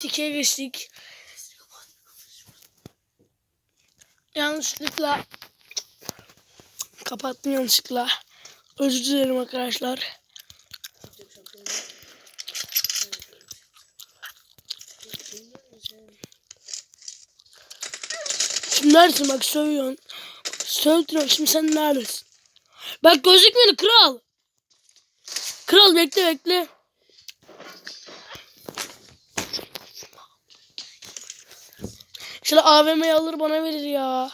2'ye geçtik. Yanlışlıkla kapattım yanlışlıkla. Özür dilerim arkadaşlar. Şimdi neredesin bak sövüyorsun. Sövdün şimdi sen neredesin? Bak gözükmedi kral. Kral bekle bekle. Şöyle AVM'yi alır bana verir ya.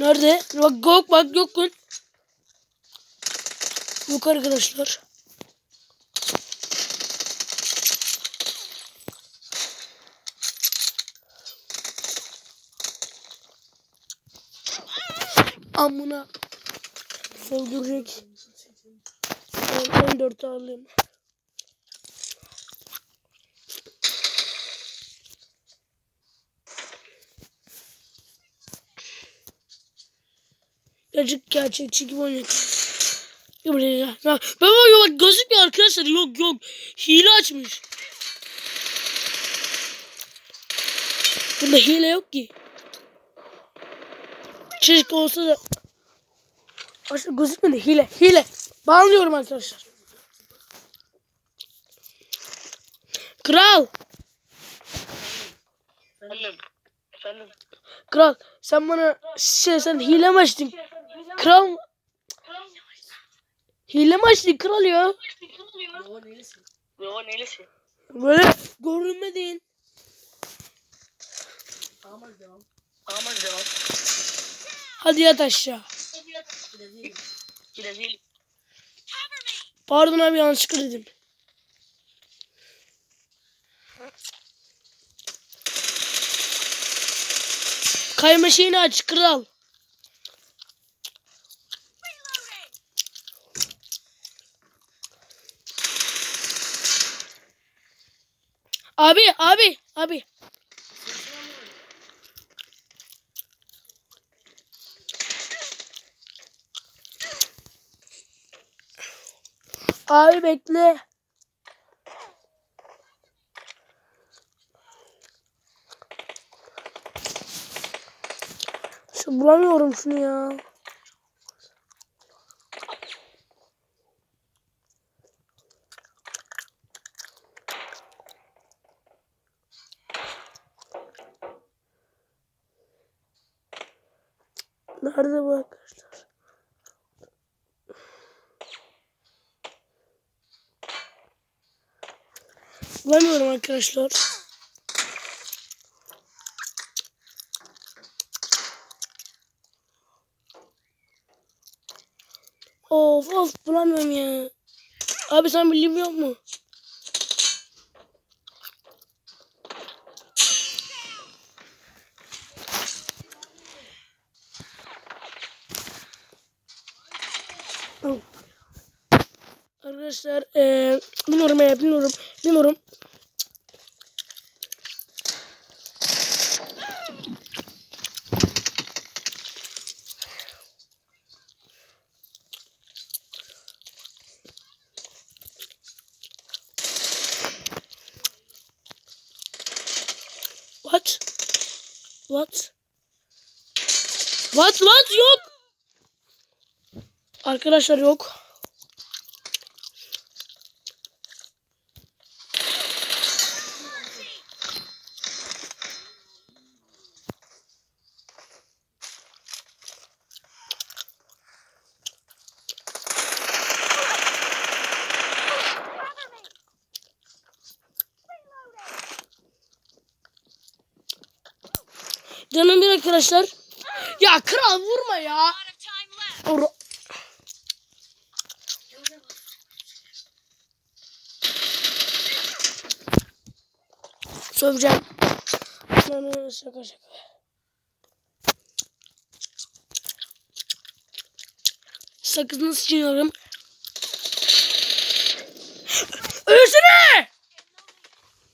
Nerede? Bak yok bak yok gün. Yok arkadaşlar. Amına. Solduracak. 14 alayım. Birazcık gerçekçi gibi. Gel buraya ya. Ya, Ben bak bak gözükmüyor arkadaşlar. Yok yok. Hile açmış. Bunda hile yok ki. Çocuk olsa da. Aşağı gözükmedi. Hile. Hile. Bağlıyorum arkadaşlar. Kral. Efendim. Efendim. Kral. Sen bana şey sen hile mi açtın? Kral? Hile mi açtın kral ya? Yo neylesin? Yo neylesin? Böyle görünmedin. Aman devam. Aman devam. Hadi yat aşağı. Brezilya. Brezilya. Pardon abi yanlışlıkla dedim. Kayma şeyini aç kral. Abi abi abi. Abi bekle. Şu bulamıyorum şunu ya. Nerede bu arkadaşlar? Bulamıyorum arkadaşlar. Of of bulamıyorum ya. Abi sen bildiğin yok mu? Arkadaşlar eee bilmiyorum ya bilmiyorum bilmiyorum. What? What? What? What? Yok. Arkadaşlar yok. Canım bir arkadaşlar. Ya kral vurma ya. Or- Söveceğim. Şaka şaka. Sakızını sıçıyorum. Ölsene!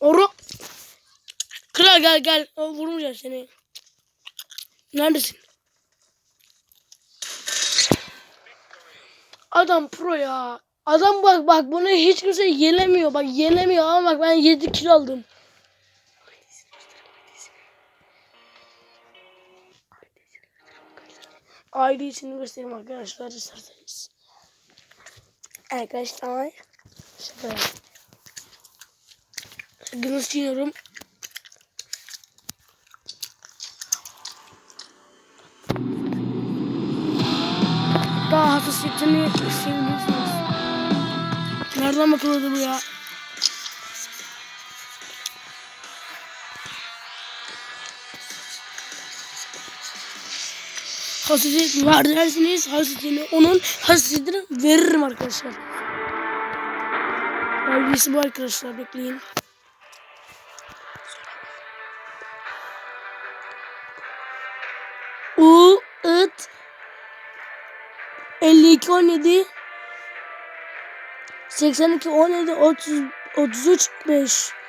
Oru. Kral gel gel. Vurmayacağım seni. Neredesin? Adam pro ya. Adam bak bak bunu hiç kimse yenemiyor. Bak yenemiyor ama bak ben 7 kilo aldım. ID'sini göstereyim arkadaşlar isterseniz. Arkadaşlar. Şöyle. Gınız çiğniyorum. Daha hassasiyetini seviyorsunuz. Nereden bakılıyordu bu ya? Hassasiyet var dersiniz. Hassasiyetini onun hassasiyetini veririm arkadaşlar. Ailesi bu arkadaşlar bekleyin. 52 17 82 17 30 33 5